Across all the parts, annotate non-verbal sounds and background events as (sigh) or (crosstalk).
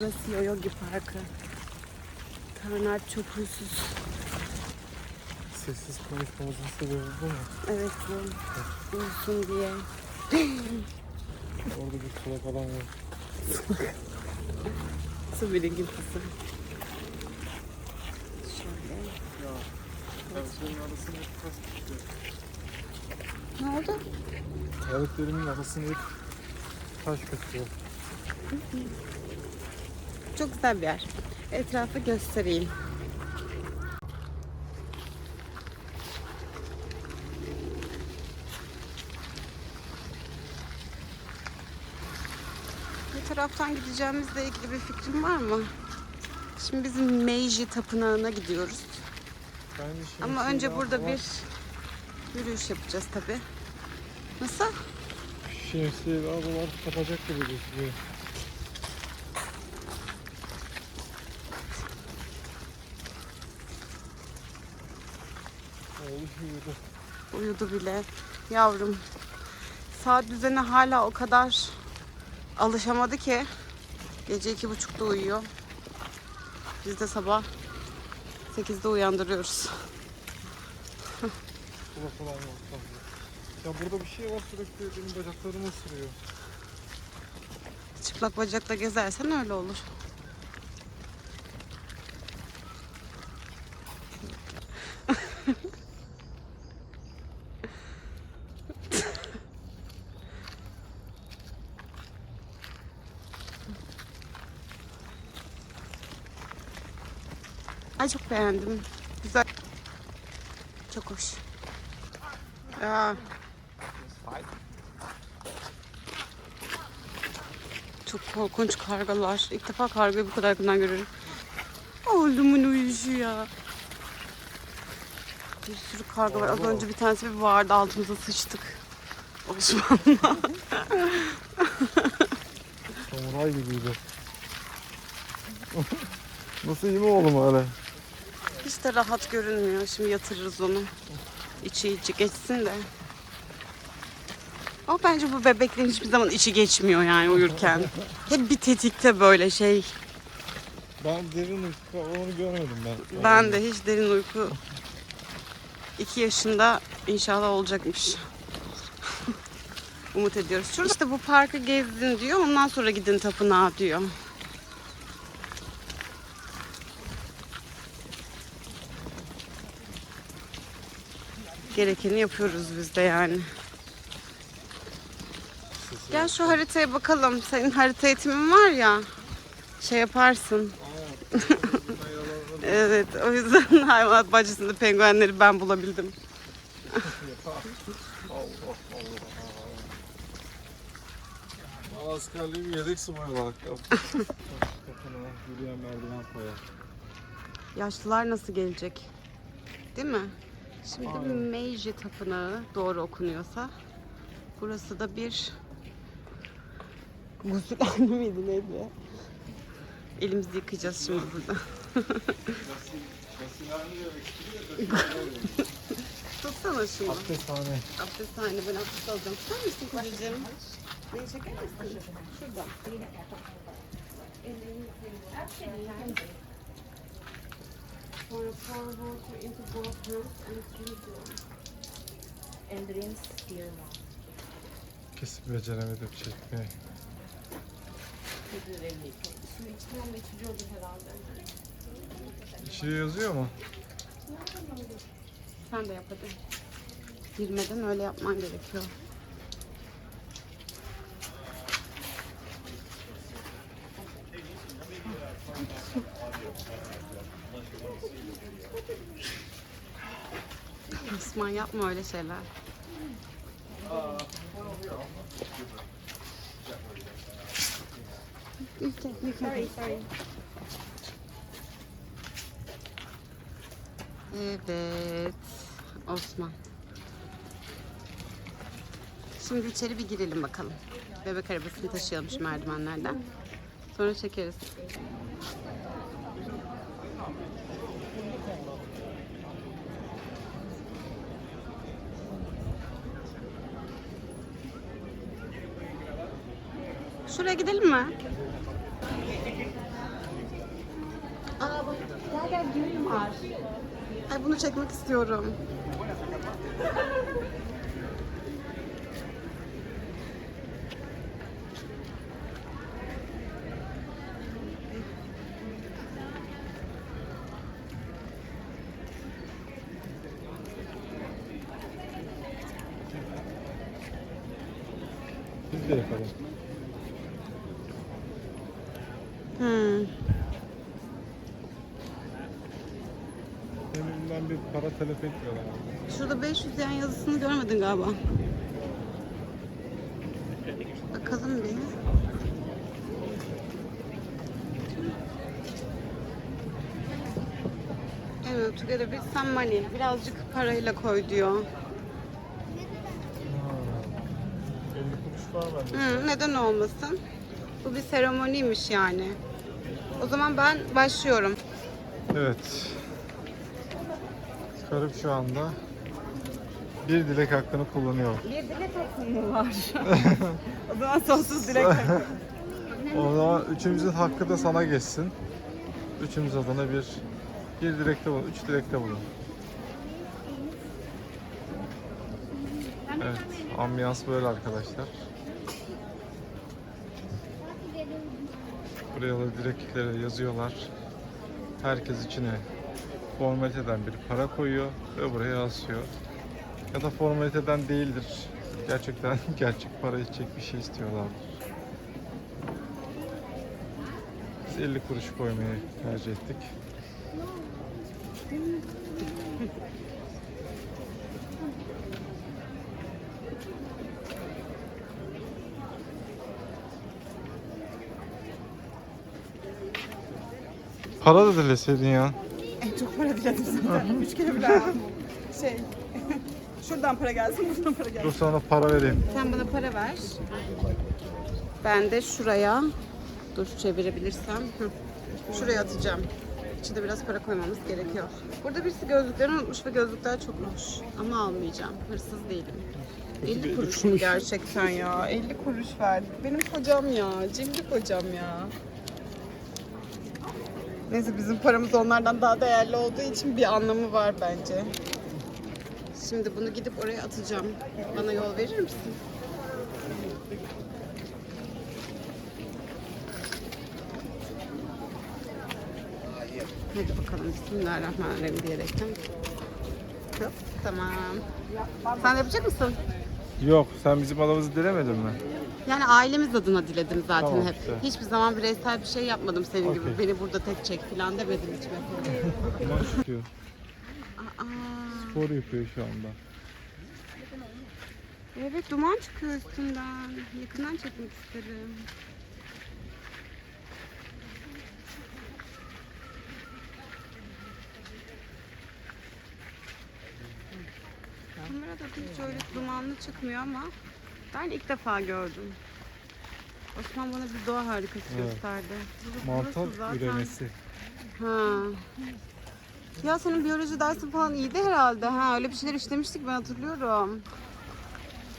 Burası Yoyogi Parkı. Tarnat çok huysuz. Sessiz konuşmamızın sebebi bu mu? Evet bu. Uyusun diye. (laughs) Orada bir kula falan var. (laughs) Su birikintisi. Şöyle. Ya. Terliklerin arasına hep taş tutuyor. Ne oldu? Terliklerimin arasına hep taş kaçıyor. Çok güzel bir yer. Etrafı göstereyim. Ne taraftan gideceğimizle ilgili bir fikrin var mı? Şimdi biz Meiji Tapınağı'na gidiyoruz. Ama önce burada bir yürüyüş yapacağız tabi. Nasıl? Şemsiye ve adalar kapacak gibi gözüküyor. Oğlum uyudu. Uyudu bile. Yavrum. Saat düzeni hala o kadar alışamadı ki. Gece iki buçukta uyuyor. Biz de sabah 8'de uyandırıyoruz. Ya burada bir şey var sürekli benim bacaklarımı ısırıyor. Çıplak bacakla gezersen öyle olur. Çok beğendim. Güzel. Çok hoş. Ya. Çok korkunç kargalar. İlk defa kargayı bu kadar yakından görüyorum. Oğlumun uyuşu ya. Bir sürü karga var. Az önce bir tanesi bir vardı altımıza sıçtık. Osman'la. Samuray gibiydi. (laughs) Nasıl iyi mi oğlum hala? Hiç de rahat görünmüyor. Şimdi yatırırız onu. İçi içi geçsin de. Ama bence bu bebeklerin hiçbir zaman içi geçmiyor yani uyurken. Hep bir tetikte böyle şey. Ben derin uyku onu görmedim ben. Ben de hiç derin uyku 2 yaşında inşallah olacakmış. (laughs) Umut ediyoruz. Şurada işte bu parkı gezdin diyor. Ondan sonra gidin tapınağa diyor. Gerekeni yapıyoruz biz de yani. Gel şu haritaya bakalım. Senin harita eğitimin var ya. Şey yaparsın. (laughs) Evet, o yüzden (laughs) hayvanat bahçesinde penguenleri ben bulabildim. Allah Allah. Askerliğimi yedek subay olarak yaptım. (laughs) Kapına yürüyen merdiven koyar. Yaşlılar nasıl gelecek? Değil mi? Şimdi Aynen. Meiji Tapınağı doğru okunuyorsa. Burası da bir gusülhane (laughs) miydi neydi? Elimizi yıkayacağız şimdi burada. (laughs) Tutsana şunu. Abdesthane. Abdesthane ben abdest alacağım. Tutar mısın kocacığım? Neyi çeker misin? Şuradan. Sonra pour water into both hands and squeeze them. and rinse your mouth. Kesip beceremedim çekmeyi. Herhalde. İçeri yazıyor mu? Sen de yap hadi. Girmeden öyle yapman gerekiyor. Osman yapma öyle şeyler. Evet. Osman. Şimdi içeri bir girelim bakalım. Bebek arabasını taşıyalım şu merdivenlerden. Sonra çekeriz. Şuraya gidelim mi? gel düğün var. Ay bunu çekmek istiyorum. Biz de yapalım. Hmm. Önümden bir para telef etmiyorlar. Şurada 500 yen yazısını görmedin galiba. Bakalım bir. Evet, together with some money. Birazcık parayla koy diyor. 50 kuruş var bende. Hı, neden olmasın? Bu bir seremoniymiş yani. O zaman ben başlıyorum. Evet. Karım şu anda bir dilek hakkını kullanıyor. Bir dilek hakkım mı var? (laughs) o zaman sonsuz dilek hakkı. O zaman üçümüzün hakkı da sana geçsin. Üçümüz adına bir bir dilekte bulun, üç dilekte bulun. Evet, ambiyans böyle arkadaşlar. Buraya da dilekleri yazıyorlar. Herkes içine formaliteden bir para koyuyor ve buraya asıyor. Ya da formaliteden değildir. Gerçekten (laughs) gerçek para içecek bir şey istiyorlardır. Biz 50 kuruş koymayı tercih ettik. Para da dileseydin ya. En çok para diledim zaten. Üç kere bile aldım. Şey, (laughs) şuradan para gelsin, buradan para Dur gelsin. sana para vereyim. Sen bana para ver. Ben de şuraya, dur çevirebilirsem, hı, şuraya atacağım. İçinde biraz para koymamız gerekiyor. Burada birisi gözlüklerini unutmuş ve gözlükler çok hoş. Ama almayacağım. Hırsız değilim. 50 kuruş mu gerçekten ya? 50 kuruş verdik. Benim kocam ya. Cimri kocam ya. Neyse bizim paramız onlardan daha değerli olduğu için bir anlamı var bence. Şimdi bunu gidip oraya atacağım. Bana yol verir misin? Hadi bakalım Bismillahirrahmanirrahim diyerekten. Hop, tamam. Sen yapacak mısın? Yok sen bizim adamımızı dilemedin mi? Yani ailemiz adına diledim zaten Tamam hep. işte. Hiçbir zaman bireysel bir şey yapmadım senin gibi. Okey. Beni burada tek çek falan demedim hiç mesela. Aa, Spor yapıyor şu anda. evet duman çıkıyor üstünden. Yakından çekmek isterim. Kamerada da hiç öyle dumanlı çıkmıyor ama ben ilk defa gördüm. Osman bana bir doğa harikası Evet. gösterdi. Burası Mantar zaten- üremesi. Ha. Ya senin biyoloji dersi falan iyiydi herhalde. Ha öyle bir şeyler işlemiştik ben hatırlıyorum.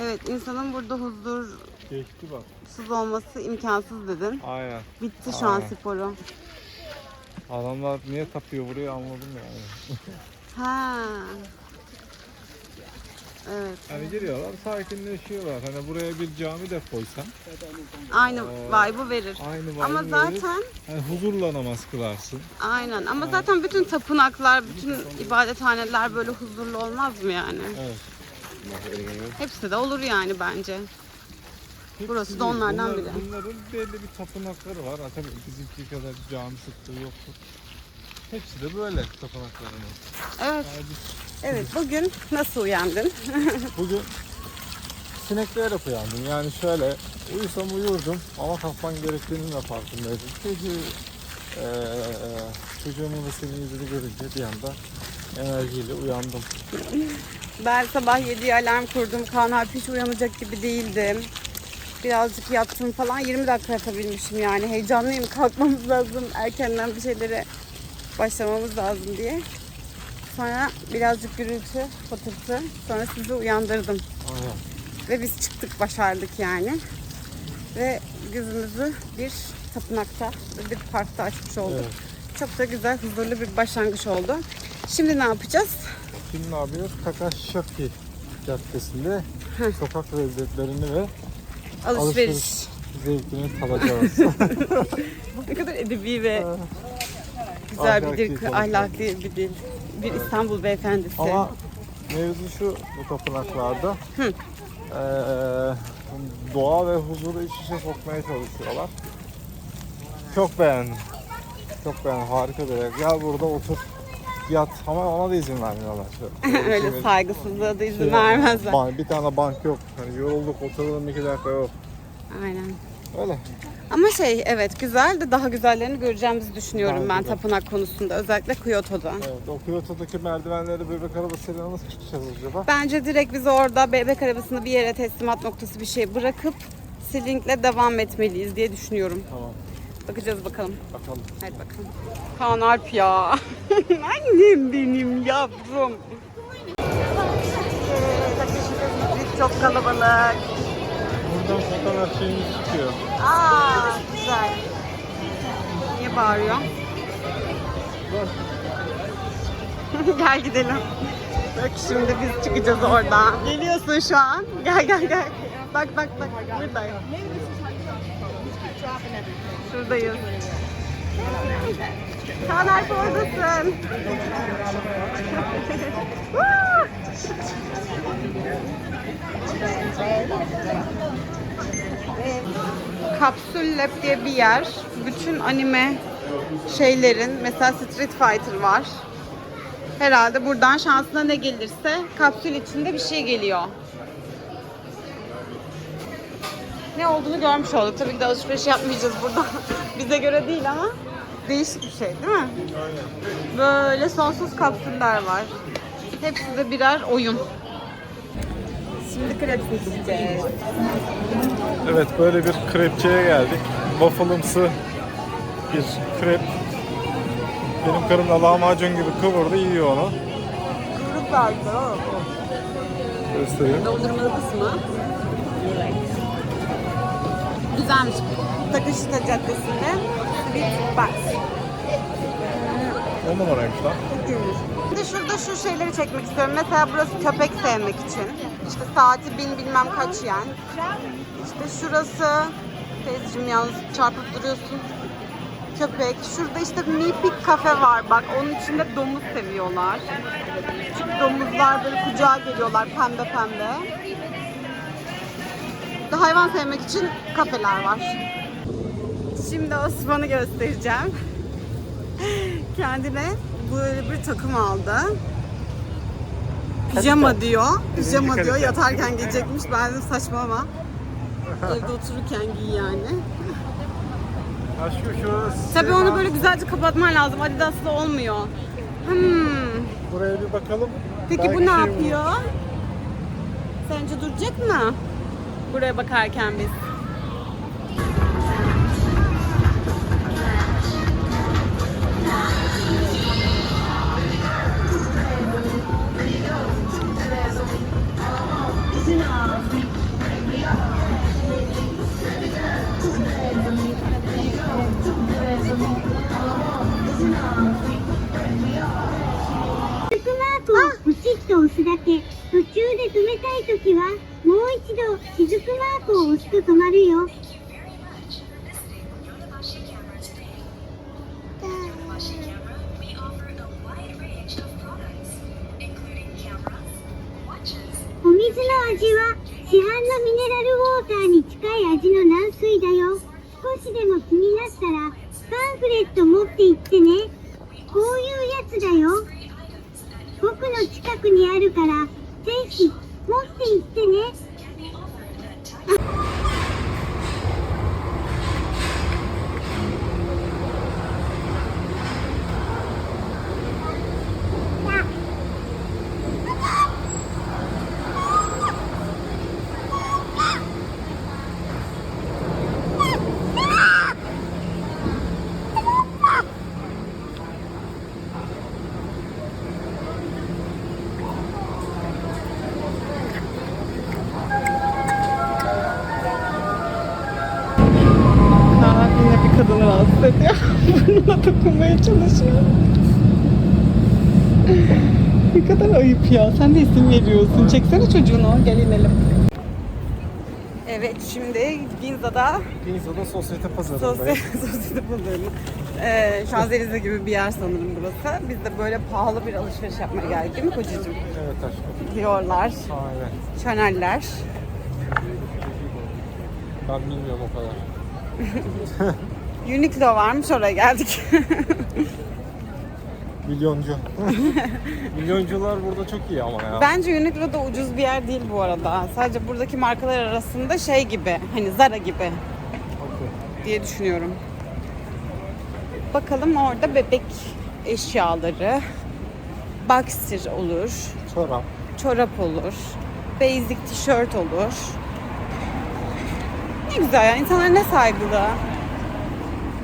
Evet insanın burada huzursuz Geçti bak. olması imkansız dedin. Aynen. Bitti şu an Aynen. sporu. Adamlar niye tapıyor buraya anladım yani. Ha. Evet. Hani giriyorlar sakinleşiyorlar. Hani buraya bir cami de koysan Aynı Ee, vibe'ı verir. aynı vibe'ı Ama verir. zaten hani huzurla namaz kılarsın. aynen ama zaten bütün tapınaklar, bütün ibadethaneler böyle huzurlu olmaz mı yani? Evet. Hepsi de olur yani bence. Hepsi Burası da onlardan Bunlar- biri. Bunların belli bir tapınakları var. Tabii bizimki kadar cami sıklığı yoktur. Hepsi de böyle tapınaklarımız. Evet. Yani biz Evet bugün nasıl uyandın? (laughs) bugün sinekleyerek uyandım. Yani şöyle uyusam uyurdum ama kalkman gerektiğinin de farkındaydım. Ee, çocuğumun ve senin yüzünü görünce bir anda enerjiyle uyandım. Ben sabah 7'ye alarm kurdum. Kaan Alp hiç uyanacak gibi değildim. Birazcık yattım falan. 20 dakika yatabilmişim yani. Heyecanlıyım. Kalkmamız lazım. Erkenden bir şeylere başlamamız lazım diye. Sonra birazcık gürültü, patırtı. Sonra sizi uyandırdım. Aynen. Ve biz çıktık, başardık yani. Ve gözümüzü bir tapınakta bir parkta açmış olduk. Evet. Çok da güzel, huzurlu bir başlangıç oldu. Şimdi ne yapacağız? Şimdi ne yapıyoruz? Takashaki Caddesi'nde sokak lezzetlerini ve Alışveriş. alışveriş zevkini tadacağız. (laughs) (laughs) Ne kadar edebi ve güzel bir Ahlaki dil, konuşma. ahlaklı bir dil. Bir İstanbul beyefendisi. Ama mevzu şu bu tapınaklarda Hı. eee, doğa ve huzuru iç içe sokmaya çalışıyorlar. Çok beğendim. Çok beğendim. Harika bir yer. Gel burada otur. Yat ama ona da izin vermiyorlar. (laughs) Öyle Şey- saygısızlığa da izin şey- vermezler. Bir tane bank yok. Hani yorulduk oturalım iki dakika yok. Aynen. Öyle. Ama şey evet güzel de daha güzellerini göreceğimizi düşünüyorum Bence ben tapınak konusunda. Özellikle Kyoto'da. Evet, o Kyoto'daki merdivenleri bebek arabasıyla nasıl çıkacağız acaba? Bence direkt biz orada bebek arabasını bir yere teslimat noktası bir şey bırakıp Slink'le devam etmeliyiz diye düşünüyorum. Tamam, Bakacağız bakalım. bakalım. Hadi bakalım. Kaan Alp ya. (laughs) Annem benim yavrum. Çok kalabalık. Buradan fotoğraf şeyimiz çıkıyor. Aa güzel. Niye bağırıyor? (laughs) gel gidelim. Bak şimdi biz çıkacağız oradan. Geliyorsun şu an. Gel gel gel. Bak bak bak. Buradayım. Şuradayız. Kaan Alp oradasın. (laughs) Kapsül Lab diye bir yer. Bütün anime şeylerin mesela Street Fighter var. Herhalde buradan şansına ne gelirse kapsül içinde bir şey geliyor. Ne olduğunu görmüş olduk. Tabii ki de alışveriş yapmayacağız burada. (laughs) Bize göre değil ama değişik bir şey değil mi? Böyle sonsuz kapsüller var. Hepsi de birer oyun. Şimdi krep yiyeceğiz. Evet böyle bir krepçiye geldik. Waffle'ımsı bir krep. Benim karım da lahmacun gibi kıvırdı yiyor onu. Kuyruk vardı. Göstereyim. Dondurmalı kısmı. Güzelmiş. Takışta Caddesi'nde Sweet Box. On numaraymış lan. Çok iyiymiş. Şimdi şurada şu şeyleri çekmek istiyorum. Mesela burası köpek sevmek için. İşte saati bin bilmem kaç yen. İşte şurası teyzeciğim yalnız çarpıp duruyorsun. Köpek. Şurada işte Mipik kafe var. Bak onun içinde domuz seviyorlar. Küçük domuzlar böyle kucağa geliyorlar pembe pembe. Bir de hayvan sevmek için kafeler var. Şimdi Osman'ı göstereceğim. (laughs) Kendine böyle bir takım aldı. Pijama diyor. Pijama diyor. Yatarken giyecekmiş. Ben dedim saçmalama. Evde otururken giy yani. Aşkım şurası. Tabii onu böyle güzelce kapatman lazım. Adidas'la olmuyor. Hmm. Buraya bir bakalım. Peki Belki bu ne şey yapıyor? Sence duracak mı? Buraya bakarken biz. 止めたいときはもう一度雫マークを押すと止まるよ。Ya. Sen de isim veriyorsun. Çeksene çocuğunu. Gel inelim. Evet şimdi Ginza'da Ginza'da sosyete Sosyal pazarındayız. (laughs) sosyete pazarı. Ee, Şanzelize gibi bir yer sanırım burası. Biz de böyle pahalı bir alışveriş yapmaya geldik değil mi kocacığım? Evet aşkım. Diyorlar, Aynen. Chanel'ler. Ben bilmiyorum o kadar. (laughs) Uniqlo varmış oraya geldik. (laughs) Milyoncu. (laughs) Milyoncular burada çok iyi ama ya. Bence Uniqlo da ucuz bir yer değil bu arada. Sadece buradaki markalar arasında şey gibi, hani Zara gibi Okey. diye düşünüyorum. Bakalım orada bebek eşyaları, boxer olur, Çorap. çorap olur, basic tişört olur. Ne güzel ya, insanlar ne saygılı.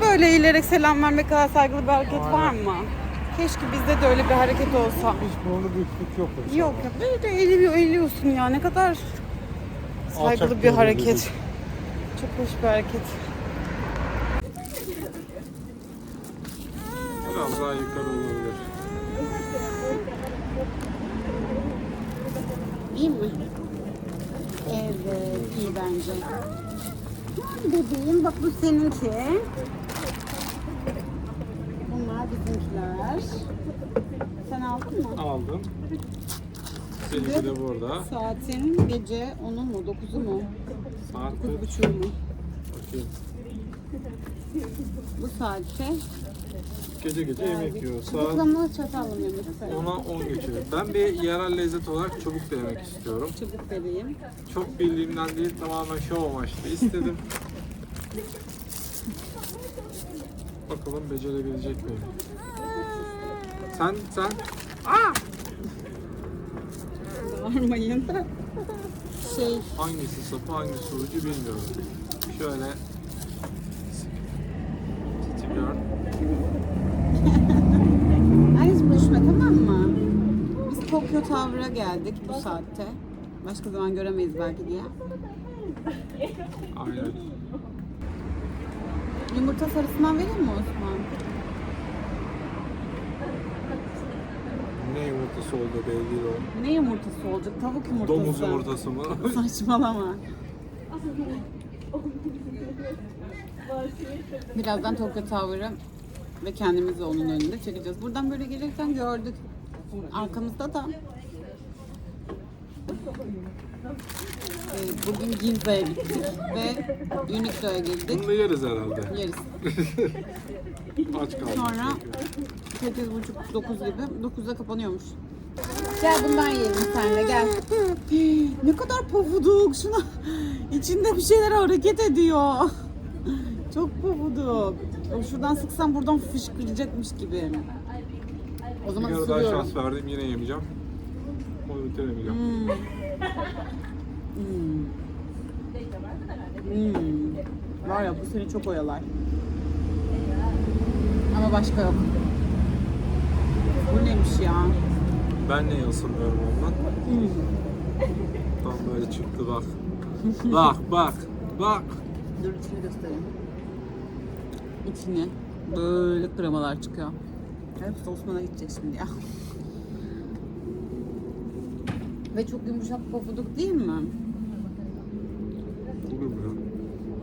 Böyle eğilerek selam vermek kadar saygılı bir hareket Aynen. var mı? Keşke bizde de öyle bir hareket olsa. Hiç burnu büyüklük yok. o Yok ya böyle eğiliyor, eğiliyorsun ya ne kadar saygılı Alçak bir hareket. dedik. Çok hoş bir hareket. Biraz daha yukarı olabilir. İyi mi? Evet, iyi bence. Bebeğim bak bu seninki. Bizimkiler. Sen aldın mı? Aldım. Seninki de burada. Saatin gece 10'u mu 9'u mu? Saat 9.30'u mu? Okey. Bu saatte Gece gece yemek yiyor. Saat Zıplama çatalla mı yemek isterim? 10'a 10 geçiyor. Ben bir yerel lezzet olarak çubuk da yemek istiyorum. Çubuk vereyim. Çok bildiğimden değil tamamen şov amaçlı istedim. (laughs) Bakalım becerebilecek miyim? Sen sen Bağırmayın. Şey, hangisi sapı hangisi ucu bilmiyorum. Şöyle Titi Girl. Ay hiç düşme tamam mı? Biz Tokyo Tower'a geldik bu saatte. Başka zaman göremeyiz belki diye. Aynen. Yumurta sarısından vereyim mi Osman? Ne yumurtası oldu belli o. Ne yumurtası olacak? Tavuk yumurtası. Domuz yumurtası mı? (laughs) (laughs) Saçmalama. Birazdan Tokyo Tower'ı ve kendimizi onun önünde çekeceğiz. Buradan böyle gelirken gördük. Arkamızda da bugün Ginza'ya gittik ve Uniqlo'ya girdik. Bunu yeriz herhalde. Yeriz. (laughs) Aç kaldık. Sonra çünkü. 8.30-9 gibi 9'da kapanıyormuş. Gel bundan yiyelim senle gel. (gasps) ne kadar pofuduk şuna. İçinde bir şeyler hareket ediyor. (laughs) Çok pofuduk. Şuradan sıksam buradan fışkıracakmış gibi. O zaman kere daha şans verdim yine yemeyeceğim. Bitiremeyeceğim. Hmm. Hmm. Hmm. Var ya bu seni çok oyalar. Ama başka yok. Bu neymiş ya? Ben niye ısırmıyorum ondan? Hmm. Tam böyle çıktı bak. bak bak bak. Dur içini göstereyim. İçine böyle kremalar çıkıyor. Hepsi Osman'a gidecek şimdi ya. Ve çok yumuşak pofuduk değil mi? Ya?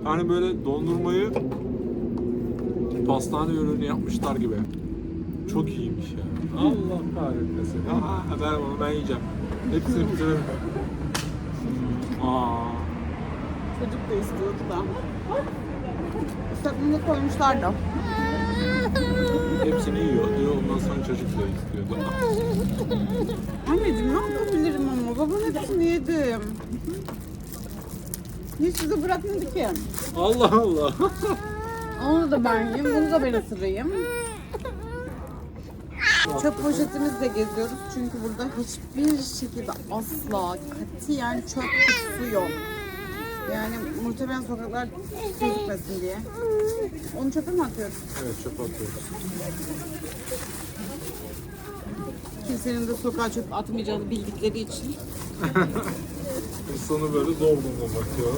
Yani böyle dondurmayı pastane ürünü yapmışlar gibi. Çok iyiymiş ya. Allah kahretmesin. Aa, ben onu ben yiyeceğim. Hepsini bitiririm. Aa. Çocuk da istiyordu da. Islaklığını koymuşlar da. Hepsini yiyor diyor ondan sonra çocuk da istiyor. Anneciğim ne yapabilirim ama? Babam hepsini yedim. Hiç size bırakmadı ki. Allah Allah. Onu da ben yiyeyim, bunu da ben ısırayım. Çöp poşetimizle geziyoruz çünkü burada hiçbir şekilde asla katiyen çöp kutusu yok. Yani muhtemelen sokaklar su gitmesin diye. Onu çöpe mi atıyoruz? Evet çöp atıyoruz. Kimsenin de sokağa çöp atmayacağını bildikleri için. (laughs) İnsanı böyle zor duruma bakıyor.